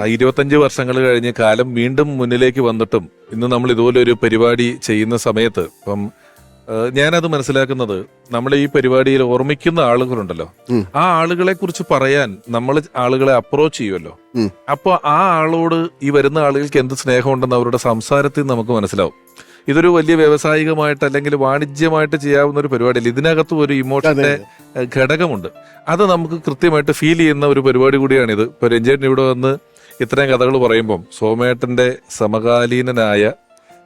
ആ ഇരുപത്തഞ്ച് വർഷങ്ങൾ കഴിഞ്ഞ് കാലം വീണ്ടും മുന്നിലേക്ക് വന്നിട്ടും ഇന്ന് നമ്മൾ ഇതുപോലെ ഒരു പരിപാടി ചെയ്യുന്ന സമയത്ത് ഇപ്പം ഞാനത് മനസ്സിലാക്കുന്നത് നമ്മൾ ഈ പരിപാടിയിൽ ഓർമ്മിക്കുന്ന ആളുകളുണ്ടല്ലോ. ആ ആളുകളെ കുറിച്ച് പറയാൻ നമ്മൾ ആളുകളെ അപ്രോച്ച് ചെയ്യുമല്ലോ. അപ്പോൾ ആ ആളോട് ഈ വരുന്ന ആളുകൾക്ക് എന്ത് സ്നേഹമുണ്ടെന്ന് അവരുടെ സംസാരത്തിൽ നമുക്ക് മനസ്സിലാവും. ഇതൊരു വലിയ വ്യവസായികമായിട്ട് അല്ലെങ്കിൽ വാണിജ്യമായിട്ട് ചെയ്യാവുന്ന ഒരു പരിപാടിയല്ല. ഇതിനകത്തും ഒരു ഇമോഷന്റെ ഘടകമുണ്ട്. അത് നമുക്ക് കൃത്യമായിട്ട് ഫീൽ ചെയ്യുന്ന ഒരു പരിപാടി കൂടിയാണിത്. ഇപ്പൊ രഞ്ജേട്ടൻ ഇവിടെ വന്ന് ഇത്രയും കഥകൾ പറയുമ്പം സോമേട്ടന്റെ സമകാലീനനായ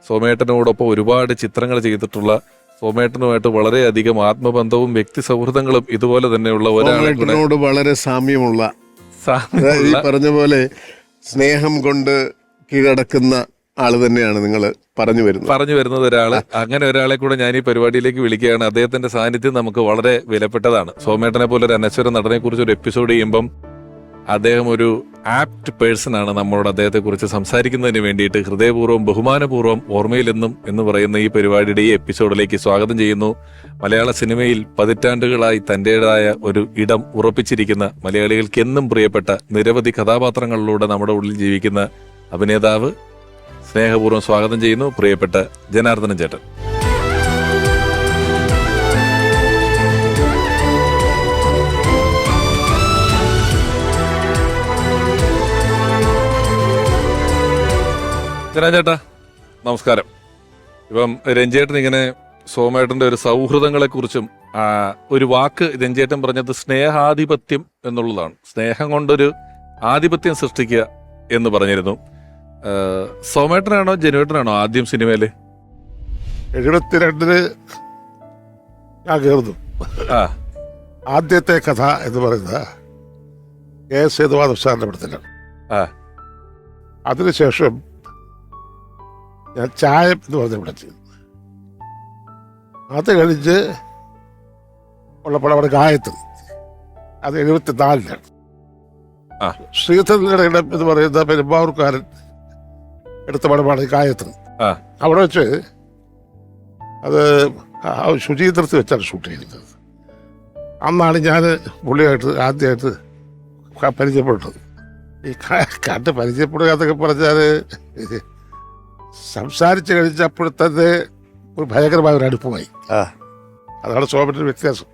സോമേട്ടനോടൊപ്പം ഒരുപാട് ചിത്രങ്ങൾ ചെയ്തിട്ടുള്ള സോമേട്ടനുമായിട്ട് വളരെയധികം ആത്മബന്ധവും വ്യക്തി സൗഹൃദങ്ങളും ഇതുപോലെ തന്നെയുള്ള ഒരാളോട് വളരെ സാമ്യമുള്ള ഈ പറഞ്ഞ പോലെ സ്നേഹം കൊണ്ട് കീഴടക്കുന്ന ആൾ തന്നെയാണ് നിങ്ങൾ പറഞ്ഞു വരുന്നത്. പറഞ്ഞു വരുന്നത് ഒരാൾ. അങ്ങനെ ഒരാളെ കൂടെ ഞാൻ ഈ പരിപാടിയിലേക്ക് വിളിക്കുകയാണ്. അദ്ദേഹത്തിന്റെ സാന്നിധ്യം നമുക്ക് വളരെ വിലപ്പെട്ടതാണ്. സോമേട്ടനെ പോലെ ഒരു അനശ്വര നടനെ കുറിച്ച് ഒരു എപ്പിസോഡ് ചെയ്യുമ്പം അദ്ദേഹം ഒരു ആപ്റ്റ് പേഴ്സൺ ആണ് നമ്മളോട് അദ്ദേഹത്തെ കുറിച്ച് സംസാരിക്കുന്നതിന് വേണ്ടിയിട്ട് ഹൃദയപൂർവം ബഹുമാനപൂർവം ഓർമ്മയിലെന്നും എന്ന് പറയുന്ന ഈ പരിപാടിയുടെ ഈ എപ്പിസോഡിലേക്ക് സ്വാഗതം ചെയ്യുന്നു. മലയാള സിനിമയിൽ പതിറ്റാണ്ടുകളായി തന്റേതായ ഒരു ഇടം ഉറപ്പിച്ചിരിക്കുന്ന മലയാളികൾക്ക് എന്നും പ്രിയപ്പെട്ട നിരവധി കഥാപാത്രങ്ങളിലൂടെ നമ്മുടെ ഉള്ളിൽ ജീവിക്കുന്ന അഭിനേതാവ് സ്നേഹപൂർവം സ്വാഗതം ചെയ്യുന്നു. പ്രിയപ്പെട്ട ജനാർദ്ദനൻ ചേട്ടൻ. ജനാ ചേട്ടാ നമസ്കാരം. ഇപ്പം രഞ്ജേട്ടൻ ഇങ്ങനെ സോമേട്ടന്റെ ഒരു സൗഹൃദങ്ങളെ കുറിച്ചും ഒരു വാക്ക് രഞ്ജേട്ടൻ പറഞ്ഞത് സ്നേഹാധിപത്യം എന്നുള്ളതാണ്. സ്നേഹം കൊണ്ടൊരു ആധിപത്യം സൃഷ്ടിക്കുക എന്ന് പറഞ്ഞിരുന്നു. സോമേട്ടനാണോ ജനുവേട്ടനാണോ ആദ്യം സിനിമയിൽ? എഴുപത്തിരണ്ടിൽ ഞാൻ കയറുന്നു ആ. ആദ്യത്തെ കഥ എന്ന് പറയുന്നത് കെ എസ് സേതുവാദ സാറിന്റെ പടത്തിലാണ്. അതിനുശേഷം ഞാൻ ചായ എന്ന് പറഞ്ഞ ഇവിടെ ചെയ്തു അത് കഴിഞ്ഞ് ഉള്ളപ്പോൾ അവിടെ ഗായത്രി. അത് എഴുപത്തി നാലിലാണ് ശ്രീധരന്റെ ഇടം എന്ന് പറയുന്ന പെരുമ്പാവൂർക്കാരൻ എടുത്ത പടമാണ് ഗായത്രി. അവിടെ വെച്ച് അത് ശുചീന്ദ്രത്തിൽ വെച്ചാണ് ഷൂട്ട് ചെയ്തിരുന്നത് അന്നാണ് ഞാൻ പുള്ളിയായിട്ട് ആദ്യമായിട്ട് പരിചയപ്പെട്ടത്. ഈ കണ്ട് പരിചയപ്പെടുക എന്നൊക്കെ പറഞ്ഞാൽ സംസാരിച്ച് കഴിഞ്ഞപ്പോൾ ഒരു ഭയങ്കരമായ ഒരു അടുപ്പമായി. അതാണ് സോമന്റെ വ്യത്യാസം.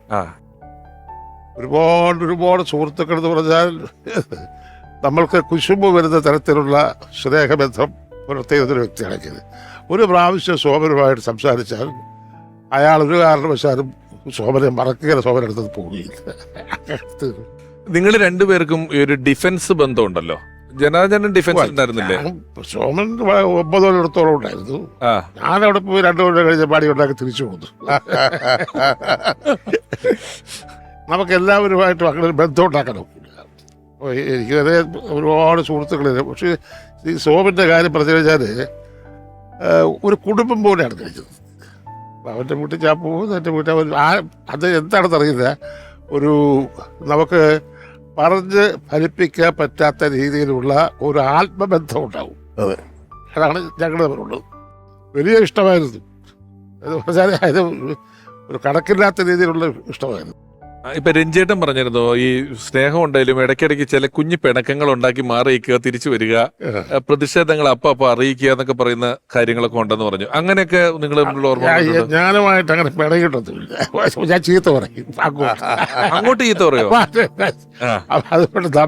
ഒരുപാട് ഒരുപാട് സുഹൃത്തുക്കൾ എന്ന് പറഞ്ഞാൽ നമ്മൾക്ക് കുശുമ്പ് വരുന്ന തരത്തിലുള്ള സ്നേഹബന്ധം പുലർത്തിയിരുന്ന ഒരു വ്യക്തിയാണ് ഒരു പ്രാവശ്യം സോമനുമായിട്ട് സംസാരിച്ചാൽ അയാൾ ഒരു കാരണവശാലും സോമനെ മറക്കുക സോമൻ പോകുകയില്ല നിങ്ങൾ രണ്ടുപേർക്കും ഈ ഒരു ഡിഫൻസ് ബന്ധമുണ്ടല്ലോ. ജനാർദ്ദനൻ ഡിഫൻസ് ഉണ്ടായിരുന്നില്ലേ? സോമൻ ഒമ്പത് കൊല്ലത്തോളം ഉണ്ടായിരുന്നു. ഞാൻ അവിടെ പോയി രണ്ടു കൊല്ലം കഴിഞ്ഞ പാടി ഉണ്ടാക്കി തിരിച്ചു പോന്നു നമുക്ക് എല്ലാവരുമായിട്ടും അങ്ങനെ ഒരു ബന്ധം ഉണ്ടാക്കണം എനിക്ക് തന്നെ ഒരുപാട് സുഹൃത്തുക്കളില്ല പക്ഷേ ഈ സോമന്റെ കാര്യം പറഞ്ഞു കഴിഞ്ഞാൽ ഒരു കുടുംബം പോലെയാണ് കഴിച്ചത് അവന്റെ വീട്ടിൽ ഞാൻ പോകുന്നു എന്റെ വീട്ടിൽ അവൻ ആ അത് എന്താണെന്ന് അറിയില്ല ഒരു നമുക്ക് പറഞ്ഞ് ഫലിപ്പിക്കാൻ പറ്റാത്ത രീതിയിലുള്ള ഒരു ആത്മബന്ധം ഉണ്ടാവും അതെ. അതാണ് ഞങ്ങളുടെ തമ്മിലുള്ളത് വലിയ ഇഷ്ടമായിരുന്നു. അത് പറഞ്ഞാൽ അത് ഒരു കണക്കില്ലാത്ത രീതിയിലുള്ള ഇഷ്ടമായിരുന്നു. ഇപ്പൊ രഞ്ജേട്ടൻ പറഞ്ഞിരുന്നു ഈ സ്നേഹം ഉണ്ടെങ്കിലും ഇടയ്ക്കിടയ്ക്ക് ചില കുഞ്ഞു പിണക്കങ്ങൾ ഉണ്ടാക്കി മാറിയിക്കുക തിരിച്ചു വരിക പ്രതിഷേധങ്ങൾ അപ്പൊ അപ്പൊ അറിയിക്കുക എന്നൊക്കെ പറയുന്ന കാര്യങ്ങളൊക്കെ ഉണ്ടെന്ന് പറഞ്ഞു. അങ്ങനെയൊക്കെ നിങ്ങൾ തമ്മിലുള്ള? ഞാനുമായിട്ട് അങ്ങനെ പിണകിട്ടൊന്നുമില്ല ഞാൻ ചീത്ത പറയും. അങ്ങോട്ട്. ചീത്ത പറയോ? അതുകൊണ്ട്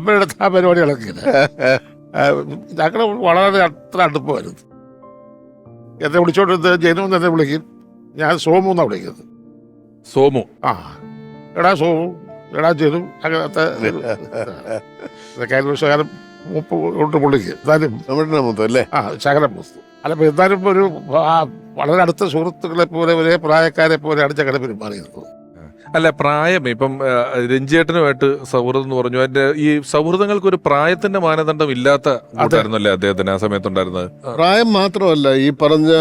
ആ പരിപാടികളൊക്കെ ഞങ്ങൾ വളരെ അത്ര അടുപ്പമായിരുന്നു. എന്നെ വിളിച്ചോണ്ടിരുന്നത് ജനു എന്നെ വിളിക്കും. ഞാൻ സോമു എന്നാണ് വിളിക്കുന്നത്. സോമു. ആ. എടാ സോ എടാ ചെയ്തു. അങ്ങനത്തെ ശകലം മുപ്പ് കൊണ്ട് പുള്ളിക്ക്. എന്തായാലും മൊത്തം അല്ലേ? ആ ശകലം പുസ്തു അല്ല ഇപ്പൊ എന്നാലും ഒരു വളരെ അടുത്ത സുഹൃത്തുക്കളെ പോലെ ഒരേ പ്രായക്കാരെ പോലെ അടിച്ച ഞങ്ങളുടെ പെരുമാറിയിരുന്നത് അല്ല പ്രായം ഇപ്പം രഞ്ജിയേട്ടനുമായിട്ട് സൗഹൃദം എന്ന് പറഞ്ഞു. അതിന്റെ ഈ സൗഹൃദങ്ങൾക്ക് ഒരു പ്രായത്തിന്റെ മാനദണ്ഡം ഇല്ലാത്ത കൂട്ടായിരുന്നല്ലേ അദ്ദേഹത്തിന് ആ സമയത്തുണ്ടായിരുന്നത്? പ്രായം മാത്രമല്ല ഈ പറഞ്ഞ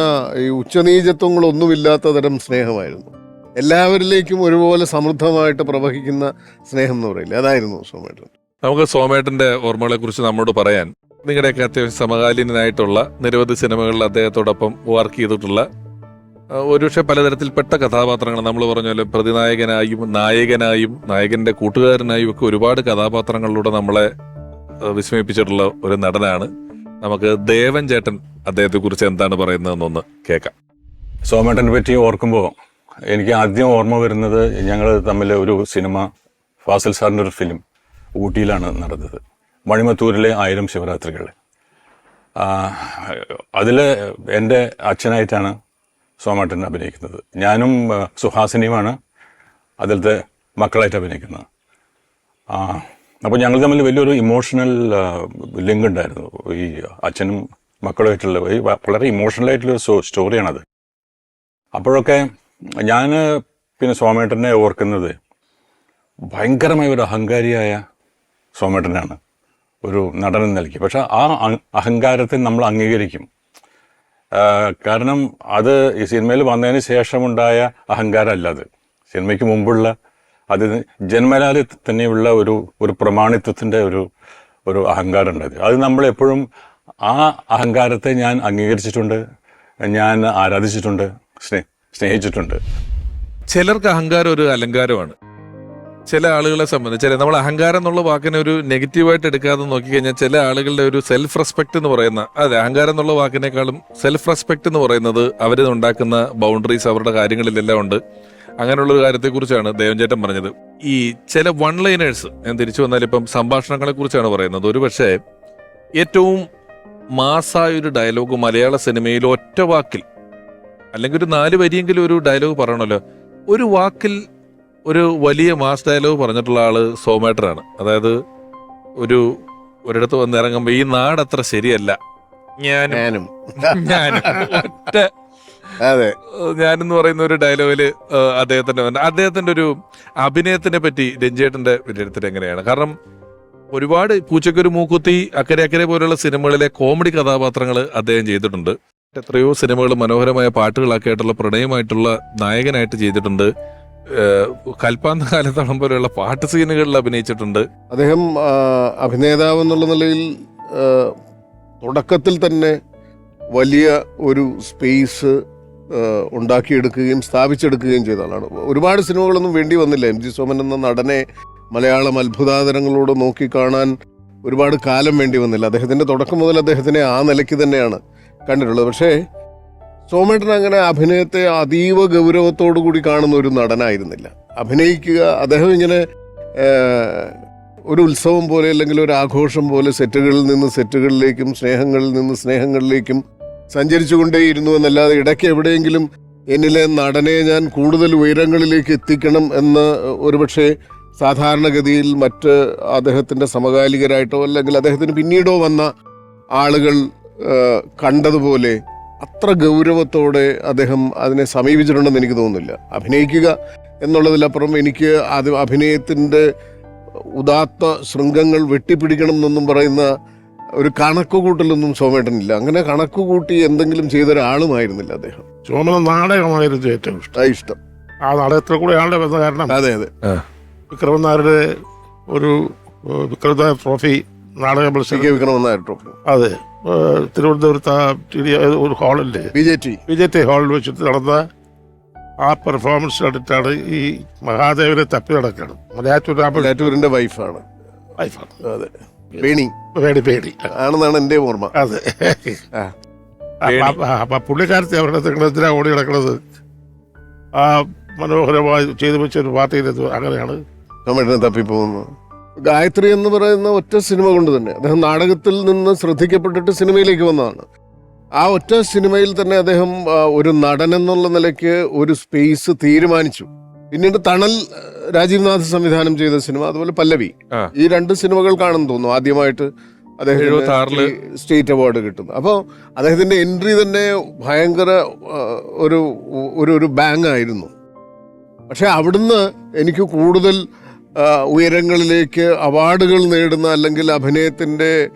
ഈ ഉച്ചനീചത്വങ്ങളൊന്നുമില്ലാത്ത തരം സ്നേഹമായിരുന്നു. എല്ലാവരിലേക്കും ഒരുപോലെ സമൃദ്ധമായിട്ട് പ്രവഹിക്കുന്ന സ്നേഹം എന്ന് പറയില്ല? അതായിരുന്നു സോമേട്ടൻ. നമുക്ക് സോമേട്ടന്റെ ഓർമ്മകളെ കുറിച്ച് നമ്മോട് പറയാൻ നിങ്ങളുടെയൊക്കെ അത്യാവശ്യം സമകാലീനായിട്ടുള്ള നിരവധി സിനിമകളിൽ അദ്ദേഹത്തോടൊപ്പം വർക്ക് ചെയ്തിട്ടുള്ള ഒരുപക്ഷെ പലതരത്തിൽപ്പെട്ട കഥാപാത്രങ്ങൾ നമ്മൾ പറഞ്ഞ പോലെ പ്രതിനായകനായും നായകനായും നായകന്റെ കൂട്ടുകാരനായും ഒക്കെ ഒരുപാട് കഥാപാത്രങ്ങളിലൂടെ നമ്മളെ വിസ്മയിപ്പിച്ചിട്ടുള്ള ഒരു നടനാണ്. നമുക്ക് ദേവൻ ചേട്ടൻ അദ്ദേഹത്തെ കുറിച്ച് എന്താണ് പറയുന്നതെന്നൊന്ന് കേൾക്കാം. സോമേട്ടനെ പറ്റി ഓർക്കുമ്പോൾ എനിക്ക് ആദ്യം ഓർമ്മ വരുന്നത് ഞങ്ങൾ തമ്മിൽ ഒരു സിനിമ ഫാസിൽ സാറിന്റെ ഒരു ഫിലിം ഊട്ടിയിലാണ് നടന്നത്. മണിമത്തൂരിലെ ആയിരം ശിവരാത്രികൾ. അതിൽ എന്റെ അച്ഛനായിട്ടാണ് സോമാട്ടൻ അഭിനയിക്കുന്നത്. ഞാനും സുഹാസിനിയുമാണ് അതിലത്തെ മക്കളായിട്ട് അഭിനയിക്കുന്നത്. അപ്പോൾ ഞങ്ങൾ തമ്മിൽ വലിയൊരു ഇമോഷണൽ ലിങ്ക് ഉണ്ടായിരുന്നു. ഈ അച്ഛനും മക്കളുമായിട്ടുള്ള വളരെ ഇമോഷണൽ ആയിട്ടുള്ള സ്റ്റോറിയാണത്. അപ്പോഴൊക്കെ ഞാൻ പിന്നെ സോമേട്ടനെ ഓർക്കുന്നത് ഭയങ്കരമായ ഒരു അഹങ്കാരിയായ സോമേട്ടനാണ് ഒരു നടൻ നൽകി പക്ഷെ ആ അഹങ്കാരത്തെ നമ്മൾ അംഗീകരിക്കും. കാരണം അത് ഈ സിനിമയിൽ വന്നതിന് ശേഷമുണ്ടായ അഹങ്കാരമല്ല അത്. സിനിമയ്ക്ക് മുമ്പുള്ള അത് ജന്മനാല് തന്നെയുള്ള ഒരു ഒരു പ്രമാണിത്വത്തിന്റെ ഒരു ഒരു അഹങ്കാരം ഉണ്ടായത്. അത് നമ്മളെപ്പോഴും ആ അഹങ്കാരത്തെ ഞാൻ അംഗീകരിച്ചിട്ടുണ്ട് ഞാൻ ആരാധിച്ചിട്ടുണ്ട് സ്നേ സ്നേഹിച്ചിട്ടുണ്ട്. ചിലർക്ക് അഹങ്കാരം ഒരു അലങ്കാരമാണ്. ചില ആളുകളെ സംബന്ധിച്ച് നമ്മൾ അഹങ്കാരം എന്നുള്ള വാക്കിനെ ഒരു നെഗറ്റീവായിട്ട് എടുക്കാതെ നോക്കിക്കഴിഞ്ഞാൽ ചില ആളുകളുടെ ഒരു സെൽഫ് റെസ്പെക്ട് എന്ന് പറയുന്ന അതെ അഹങ്കാരം എന്നുള്ള വാക്കിനേക്കാളും സെൽഫ് റെസ്പെക്ട് എന്ന് പറയുന്നത് അവർ ഉണ്ടാക്കുന്ന ബൗണ്ടറീസ് അവരുടെ കാര്യങ്ങളിലെല്ലാം ഉണ്ട്. അങ്ങനെയുള്ള ഒരു കാര്യത്തെക്കുറിച്ചാണ് ദേവൻചേട്ടൻ പറഞ്ഞത്. ഈ ചില വൺ ലൈനേഴ്സ് ഞാൻ തിരിച്ചു വന്നാൽ ഇപ്പം സംഭാഷണങ്ങളെ കുറിച്ചാണ് പറയുന്നത്. ഒരു പക്ഷേ ഏറ്റവും മാസായ ഒരു ഡയലോഗ് മലയാള സിനിമയിൽ ഒറ്റ വാക്കിൽ അല്ലെങ്കിൽ ഒരു നാല് വരിയെങ്കിലും ഒരു ഡയലോഗ് പറയണമല്ലോ. ഒരു വാക്കിൽ ഒരു വലിയ മാസ് ഡയലോഗ് പറഞ്ഞിട്ടുള്ള ആൾ സോമേട്ടറാണ് അതായത് ഒരു ഒരിടത്ത് വന്ന് ഇറങ്ങുമ്പോ ഈ നാട് അത്ര ശരിയല്ല. ഞാനും ഞാനും. ഒറ്റ അതെ. ഞാനെന്ന് പറയുന്ന ഒരു ഡയലോഗിൽ അദ്ദേഹത്തിന്റെ അദ്ദേഹത്തിന്റെ ഒരു അഭിനയത്തിനെ പറ്റി രഞ്ജേട്ടന്റെ വിലയിരുത്തൽ എങ്ങനെയാണ്? കാരണം ഒരുപാട് പൂച്ചക്കൊരു മൂക്കുത്തി അക്കരെ അക്കരെ പോലുള്ള സിനിമകളിലെ കോമഡി കഥാപാത്രങ്ങൾ അദ്ദേഹം ചെയ്തിട്ടുണ്ട്. എത്രയോ സിനിമകൾ മനോഹരമായ പാട്ടുകളാക്കിയിട്ടുള്ള പ്രണയമായിട്ടുള്ള നായകനായിട്ട് ചെയ്തിട്ടുണ്ട്. കൽപ്പാന്ത കാലത്താണ് പോലെയുള്ള പാട്ട് സീനുകളിൽ അഭിനയിച്ചിട്ടുണ്ട്. അദ്ദേഹം അഭിനേതാവ് എന്നുള്ള നിലയിൽ തുടക്കത്തിൽ തന്നെ വലിയ ഒരു സ്പേസ് ഉണ്ടാക്കിയെടുക്കുകയും സ്ഥാപിച്ചെടുക്കുകയും ചെയ്ത ആളാണ്. ഒരുപാട് സിനിമകളൊന്നും വേണ്ടി വന്നില്ല. എം ജി സോമൻ എന്ന നടനെ മലയാളം അത്ഭുതാതരങ്ങളോട് നോക്കിക്കാണാൻ ഒരുപാട് കാലം വേണ്ടി വന്നില്ല. അദ്ദേഹത്തിന്റെ തുടക്കം മുതൽ അദ്ദേഹത്തിനെ ആ നിലയ്ക്ക് തന്നെയാണ്. കണ്ടിട്ടുള്ളത്. പക്ഷേ സോമേട്ടൻ അങ്ങനെ അഭിനയത്തെ അതീവ ഗൗരവത്തോടു കൂടി കാണുന്ന ഒരു നടനായിരുന്നില്ല. അഭിനയിക്കുക അദ്ദേഹം ഇങ്ങനെ ഒരു ഉത്സവം പോലെ അല്ലെങ്കിൽ ഒരു ആഘോഷം പോലെ സെറ്റുകളിൽ നിന്ന് സെറ്റുകളിലേക്കും സ്നേഹങ്ങളിൽ നിന്ന് സ്നേഹങ്ങളിലേക്കും സഞ്ചരിച്ചുകൊണ്ടേയിരുന്നു എന്നല്ലാതെ ഇടയ്ക്ക് എവിടെയെങ്കിലും എന്നിലെ നടനെ ഞാൻ കൂടുതൽ ഉയരങ്ങളിലേക്ക് എത്തിക്കണം എന്ന് ഒരുപക്ഷെ സാധാരണഗതിയിൽ മറ്റ് അദ്ദേഹത്തിന്റെ സമകാലികരായിട്ടോ അല്ലെങ്കിൽ അദ്ദേഹത്തിന് പിന്നീടോ വന്ന ആളുകൾ കണ്ടതുപോലെ അത്ര ഗൗരവത്തോടെ അദ്ദേഹം അതിനെ സമീപിച്ചിട്ടുണ്ടെന്ന് എനിക്ക് തോന്നുന്നില്ല. അഭിനയിക്കുക എന്നുള്ളതിലപ്പുറം എനിക്ക് അത് അഭിനയത്തിന്റെ ഉദാത്ത ശൃംഗങ്ങൾ വെട്ടിപ്പിടിക്കണം എന്നൊന്നും പറയുന്ന ഒരു കണക്ക് കൂട്ടലൊന്നും സോമേട്ടനില്ല അങ്ങനെ കണക്ക് കൂട്ടി എന്തെങ്കിലും ചെയ്ത ഒരാളുമായിരുന്നില്ല അദ്ദേഹം. സോമന നാടകമായിരുന്നു ഏറ്റവും ഇഷ്ടം. ആ ഇഷ്ടം. ആ നാടകത്തിൽ കൂടെ ആളുടെ വന്ന കാരണം അതെ അതെ. വിക്രമൻ നായരുടെ ഒരു വിക്രമ വിക്രമൻ നായർ ട്രോഫി നാടക മത്സരം. വിക്രമനായ വിക്രമൻ നായർ ട്രോഫി. അതെ. തിരുവനന്തപുരത്ത് ആ ടി ഡി ഒരു ഹാളില്ലേ? B J T. B J T ഹാളിൽ വെച്ചിട്ട് നടന്ന ആ പെർഫോമൻസ് കണ്ടിട്ടാണ് ഈ മഹാദേവനെ തപ്പി നടക്കണം മലയാറ്റൂർ ലാറ്റൂരിന്റെ വൈഫാണ് വൈഫാണ് അതെ. പേണി. പേടി പേടി ആണെന്നാണ് എന്റെ ഓർമ്മ. അതെ. അപ്പൊ- പുള്ളിക്കാരത്തെ അവരുടെ എന്തിനാ ഓടി നടക്കുന്നത്? ആ മനോഹരമായി ചെയ്തു വെച്ച ഒരു പാർട്ടിയിലെത്തു അങ്ങനെയാണ്. തപ്പി തപ്പിപ്പോകുന്നു. ഗായത്രി എന്ന് പറയുന്ന ഒറ്റ സിനിമ കൊണ്ട് തന്നെ അദ്ദേഹം നാടകത്തിൽ നിന്ന് ശ്രദ്ധിക്കപ്പെട്ടിട്ട് സിനിമയിലേക്ക് വന്നതാണ്. ആ ഒറ്റ സിനിമയിൽ തന്നെ അദ്ദേഹം ഒരു നടൻ എന്നുള്ള നിലയ്ക്ക് ഒരു സ്പേസ് തീരുമാനിച്ചു. പിന്നീട് തണൽ രാജീവ്നാഥ് രാജീവ് നാഥ് സംവിധാനം ചെയ്ത സിനിമ അതുപോലെ പല്ലവി. ഈ രണ്ട് സിനിമകൾ കാണുന്നു തോന്നുന്നു ആദ്യമായിട്ട് അദ്ദേഹം സ്റ്റേറ്റ് അവാർഡ് കിട്ടുന്നു അപ്പോൾ അദ്ദേഹത്തിന്റെ എൻട്രി തന്നെ ഭയങ്കര ഒരു ഒരു ബാങ് ആയിരുന്നു. പക്ഷെ അവിടുന്ന് എനിക്ക് കൂടുതൽ ഉയരങ്ങളിലേക്ക് അവാർഡുകൾ നേടുന്ന അല്ലെങ്കിൽ അഭിനയത്തിന്റെ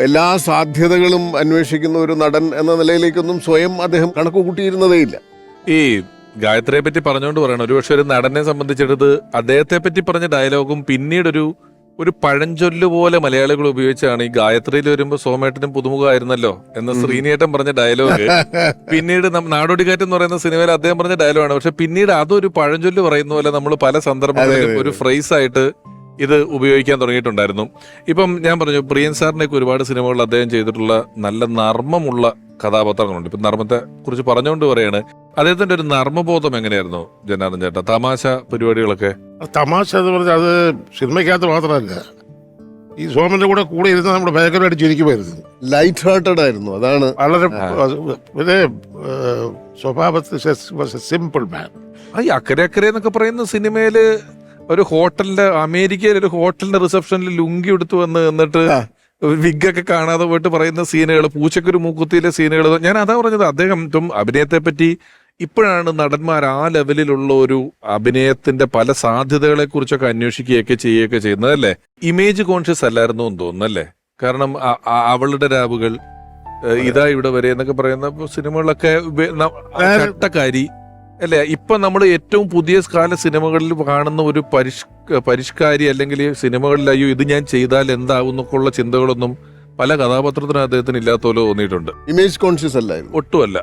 എല്ലാ സാധ്യതകളും അന്വേഷിക്കുന്ന ഒരു നടൻ എന്ന നിലയിലേക്കൊന്നും സ്വയം അദ്ദേഹം കണക്ക് കൂട്ടിയിരുന്നതേയില്ല ഈ ഗായത്രിയെ പറ്റി പറഞ്ഞുകൊണ്ട് പറയണം. ഒരുപക്ഷെ ഒരു നടനെ സംബന്ധിച്ചെടുത്ത് അദ്ദേഹത്തെ പറ്റി പറഞ്ഞ ഡയലോഗും പിന്നീടൊരു ഒരു പഴഞ്ചൊല്ല് പോലെ മലയാളികൾ ഉപയോഗിച്ചാണ് ഈ ഗായത്രിയിൽ വരുമ്പോ സോമേട്ടനും പുതുമുഖമായിരുന്നല്ലോ എന്ന ശ്രീനിയേട്ടൻ പറഞ്ഞ ഡയലോഗ് പിന്നീട് നാടോടിക്കാറ്റ് എന്ന് പറയുന്ന സിനിമയിൽ അദ്ദേഹം പറഞ്ഞ ഡയലോഗാണ് പക്ഷെ പിന്നീട് അതൊരു പഴഞ്ചൊല്ല് പറയുന്ന പോലെ നമ്മൾ പല സന്ദർഭങ്ങളിലും. ഒരു ഫ്രൈസ് ആയിട്ട് ഇത് ഉപയോഗിക്കാൻ തുടങ്ങിയിട്ടുണ്ടായിരുന്നു. ഇപ്പം ഞാൻ പറഞ്ഞു പ്രിയൻ സാറിനെയൊക്കെ ഒരുപാട് സിനിമകളിൽ അദ്ദേഹം ചെയ്തിട്ടുള്ള നല്ല നർമ്മമുള്ള കഥാപാത്രങ്ങളുണ്ട്. ഇപ്പം നർമ്മത്തെ കുറിച്ച് പറഞ്ഞുകൊണ്ട് പറയാണ്. അദ്ദേഹത്തിന്റെ ഒരു നർമ്മബോധം എങ്ങനെയായിരുന്നു ജനാർദ്ദൻ ചേട്ടാ? തമാശ പരിപാടികളൊക്കെ? തമാശ എന്ന് പറഞ്ഞാൽ അത് സിനിമയ്ക്കകത്ത് മാത്രമല്ല. ഈ സോമന്റെ കൂടെ കൂടെ ഇരുന്ന് നമ്മുടെ ഭയങ്കരമായിട്ട് ചിരിക്കുമായിരുന്നു. ലൈറ്റ് ഹാർട്ടഡ് ആയിരുന്നു അതാണ്. വളരെ പിന്നെ സ്വഭാവത്തിൽ സിമ്പിൾ മാൻ ഈ അക്കരെ അക്കരെ എന്നൊക്കെ പറയുന്ന സിനിമയിൽ ഒരു ഹോട്ടലിന്റെ അമേരിക്കയിലെ ഒരു ഹോട്ടലിന്റെ റിസപ്ഷനിൽ ലുങ്കി എടുത്തു വന്ന് എന്നിട്ട്. വിഗൊക്കെ കാണാതെ പോയിട്ട് പറയുന്ന സീനുകൾ പൂച്ചക്കൊരു മൂക്കുത്തിയിലെ സീനുകൾ ഞാൻ അതാ പറഞ്ഞത് അദ്ദേഹം അഭിനയത്തെ പറ്റി ഇപ്പോഴാണ് നടന്മാർ ആ ലെവലിലുള്ള ഒരു അഭിനയത്തിന്റെ പല സാധ്യതകളെ കുറിച്ചൊക്കെ അന്വേഷിക്കുകയൊക്കെ ചെയ്യുകയൊക്കെ ചെയ്യുന്നത് അല്ലേ? ഇമേജ് കോൺഷ്യസ് അല്ലായിരുന്നു എന്ന് തോന്നുന്നല്ലേ കാരണം അവളുടെ രാവുകൾ ഇതാ ഇവിടെ വരെ എന്നൊക്കെ പറയുന്ന സിനിമകളൊക്കെ ചട്ടക്കാരി അല്ലേ? ഇപ്പൊ നമ്മൾ ഏറ്റവും പുതിയ കാല സിനിമകളിൽ കാണുന്ന ഒരു പരിഷ് പരിഷ്കാരി അല്ലെങ്കിൽ സിനിമകളിൽ അയ്യോ ഇത് ഞാൻ ചെയ്താൽ എന്താവും എന്നൊക്കെ ഉള്ള ചിന്തകളൊന്നും പല കഥാപാത്രത്തിനും അദ്ദേഹത്തിന് ഇല്ലാത്ത പോലെ തോന്നിയിട്ടുണ്ട്. ഇമേജ് കോൺഷ്യസ് അല്ലായിരുന്നു. ഒട്ടുമല്ല.